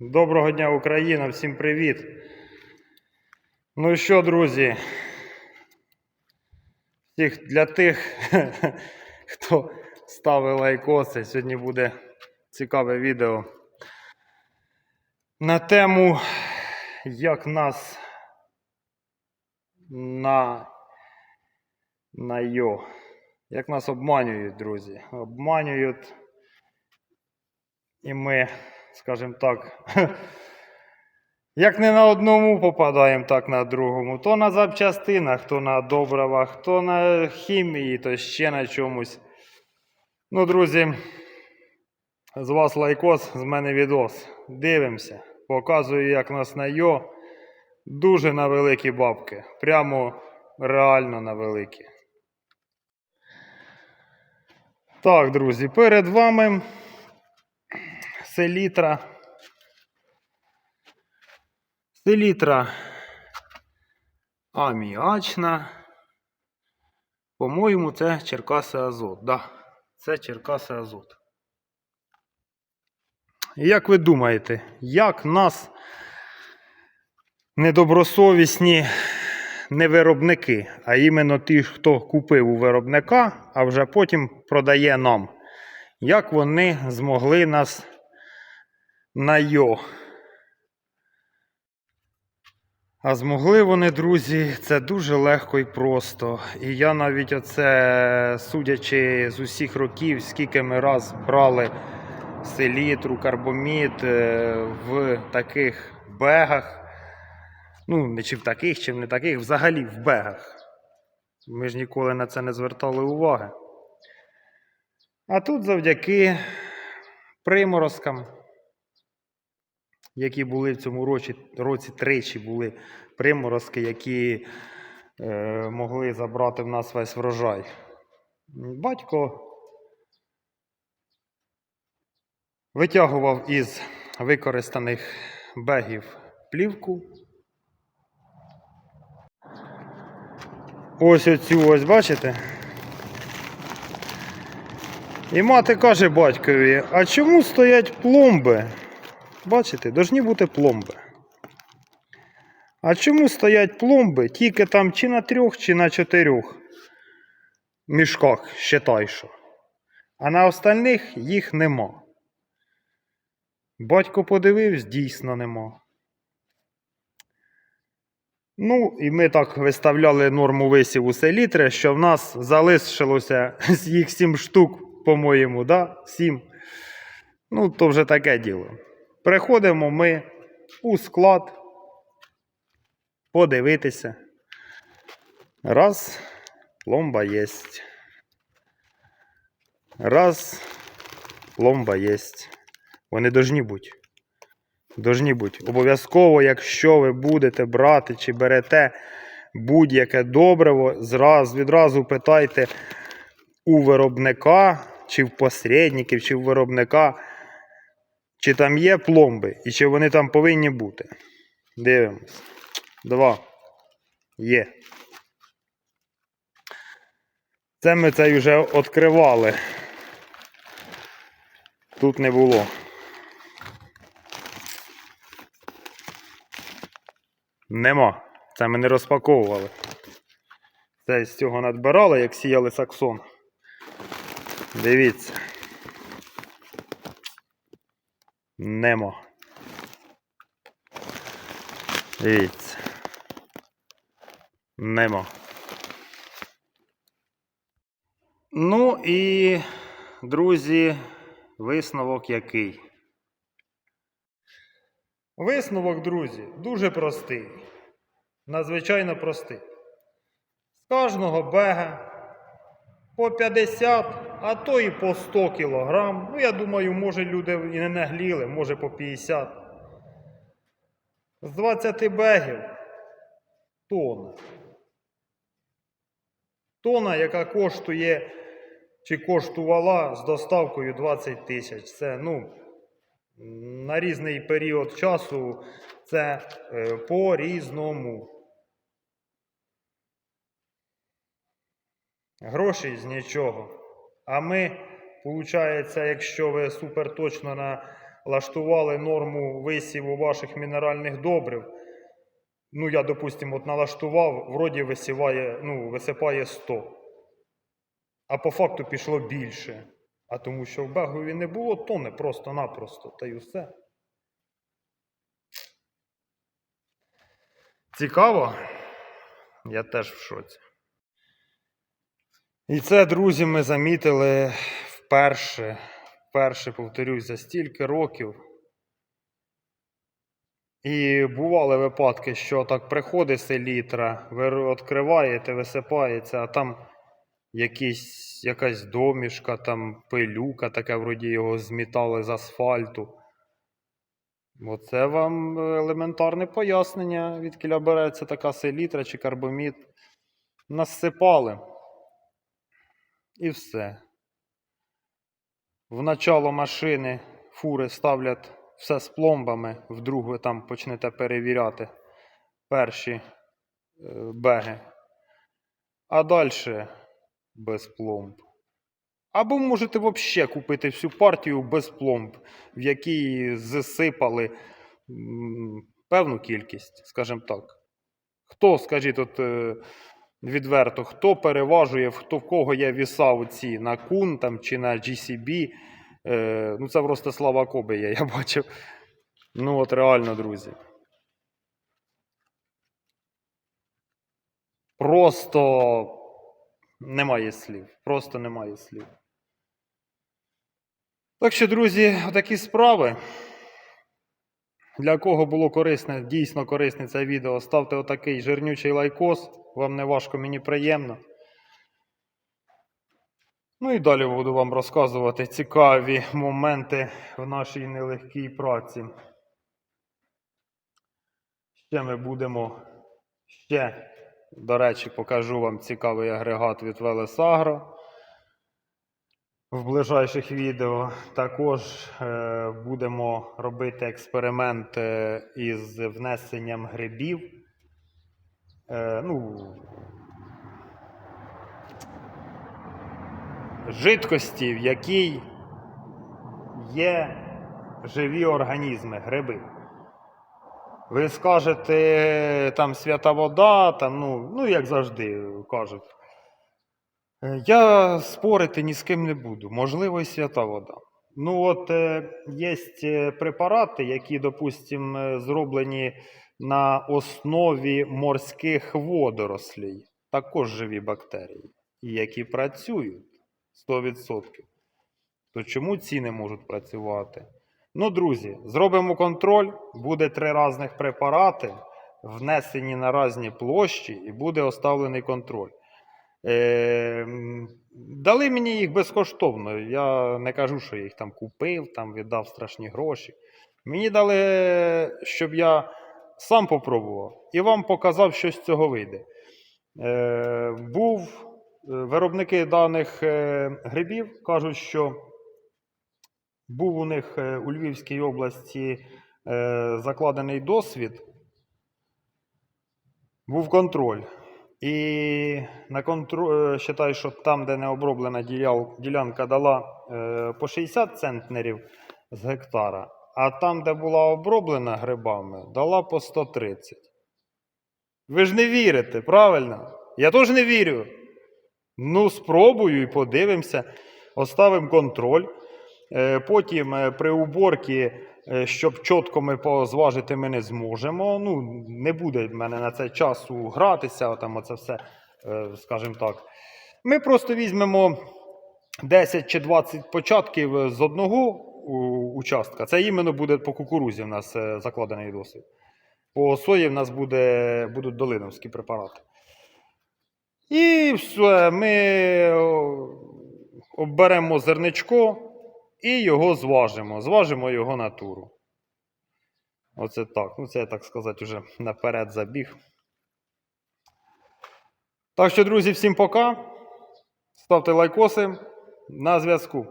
Доброго дня, Україна! Всім привіт! Ну що, друзі? Для тих, хто ставив лайкоси, сьогодні буде цікаве відео на тему, як нас на, на йо. Як нас обманюють, друзі. Обманюють. І ми, скажімо так, як не на одному попадаємо, так на другому. То на запчастинах, то на добривах, то на хімії, то ще на чомусь. Ну, друзі, з вас лайкос, з мене відос. Дивимося. Показую, як нас на йо. Дуже на великі бабки. Прямо реально на великі. Так, друзі, перед вами селітра. Селітра аміачна. По-моєму, це Черкаси Азот. Да, це Черкаси Азот. Як ви думаєте, як нас недобросовісні не виробники, а іменно ті, хто купив у виробника, а вже потім продає нам? Як вони змогли нас на йо? А змогли вони, друзі, це дуже легко і просто. І я навіть оце, судячи з усіх років, скільки ми раз брали селітру, карбомід е, в таких бегах. Ну, не чи в таких, чи в не таких, взагалі в бегах. Ми ж ніколи на це не звертали уваги. А тут завдяки приморозкам, які були в цьому році, році тричі були приморозки, які е, могли забрати в нас весь врожай. Батько витягував із використаних бегів плівку. Ось оцю ось, бачите? І мати каже батькові, а чому стоять пломби? Бачите, должні бути пломби. А чому стоять пломби тільки там чи на трьох, чи на чотирьох мішках, считай що. А на остальних їх нема. Батько подивився, дійсно нема. Ну, і ми так виставляли норму висіву селітри, що в нас залишилося їх 7 штук, по-моєму, да? 7. Ну, то вже таке діло. Приходимо ми у склад подивитися. Раз, пломба єсть. Раз, пломба єсть. Вони должні бути. Должні бути. Обов'язково, якщо ви будете брати чи берете будь-яке добриво, зразу, відразу питайте у виробника, чи в посередників, чи в виробника, чи там є пломби і чи вони там повинні бути. Дивимось. Два. Є. Це ми цей вже відкривали. Тут не було. Нема. Це ми не розпаковували. Це з цього надбирали, як сіяли саксон. Дивіться. Нема. Дивіться. Нема. Ну і, друзі, висновок який? Висновок, друзі, дуже простий. Надзвичайно простий. З кожного бега по 50, а то і по 100 кілограм. Ну, я думаю, може люди і не нагліли, може по 50. З 20 бегів тонна. Тона, яка коштує чи коштувала з доставкою 20 тисяч. Це, ну, на різний період часу це е, по-різному. Грошей з нічого. А ми, виходить, якщо ви супер точно налаштували норму висіву ваших мінеральних добрив. Ну, я, допустимо, от налаштував, вроді висіває, ну, висипає 100. А по факту пішло більше. А тому що в Бегові не було тони просто-напросто. Та й усе. Цікаво? Я теж в шоці. І це, друзі, ми замітили вперше, вперше, повторюсь, за стільки років. І бували випадки, що так приходить селітра, ви відкриваєте, висипається, а там якісь, якась домішка, там пилюка, таке вроді його змітали з асфальту. Оце вам елементарне пояснення, відкіля береться така селітра чи карбомід. Насипали. І все. В начало машини фури ставлять все з пломбами, вдруг ви там почнете перевіряти перші е, беги. А далі без пломб. Або можете взагалі купити всю партію без пломб, в якій засипали певну кількість, скажімо так. Хто, скажіть, от е, відверто, хто переважує, хто в кого є віса оці на кун там, чи на GCB. Е, ну, це просто слава Коби є, я бачив. Ну, от реально, друзі. Просто немає слів. Просто немає слів. Так що, друзі, отакі справи. Для кого було корисне, дійсно корисне це відео, ставте отакий жирнючий лайкос. Вам не важко, мені приємно. Ну і далі буду вам розказувати цікаві моменти в нашій нелегкій праці. Ще ми будемо. Ще, до речі, покажу вам цікавий агрегат від Велесагро в ближайших відео. Також е, будемо робити експеримент е, із внесенням грибів. Е, ну, жидкості, в якій є живі організми, гриби. Ви скажете, там свята вода, там, ну, ну як завжди кажуть. Е, Я спорити ні з ким не буду. Можливо, і свята вода. Ну, от е, є препарати, які, допустимо, зроблені на основі морських водорослей, також живі бактерії, які працюють 100%. То чому ці не можуть працювати? Ну, друзі, зробимо контроль, буде три різних препарати, внесені на різні площі, і буде оставлений контроль. Е, дали мені їх безкоштовно. Я не кажу, що я їх там купив, там віддав страшні гроші. Мені дали, щоб я сам попробував і вам показав, що з цього вийде. Е, був е, виробники даних е, грибів кажуть, що був у них у Львівській області закладений досвід, був контроль. І на контроль, вважаю, що там, де не оброблена ділянка дала е, по 60 центнерів з гектара, а там, де була оброблена грибами, дала по 130. Ви ж не вірите, правильно? Я теж не вірю. Ну, спробую і подивимося. Оставимо контроль. Е, Потім е, при уборці, е, щоб чітко ми позважити, ми не зможемо. Ну, не буде в мене на це часу гратися, там оце все, е, скажімо так. Ми просто візьмемо 10 чи 20 початків з одного участка. Це іменно буде по кукурузі в нас е, закладений досвід. По сої в нас буде, будуть долиновські препарати. І все, ми оберемо зерничко і його зважимо. Зважимо його натуру. Оце так. Ну, це я так сказати, вже наперед забіг. Так що, друзі, всім пока. Ставте лайкоси. На зв'язку.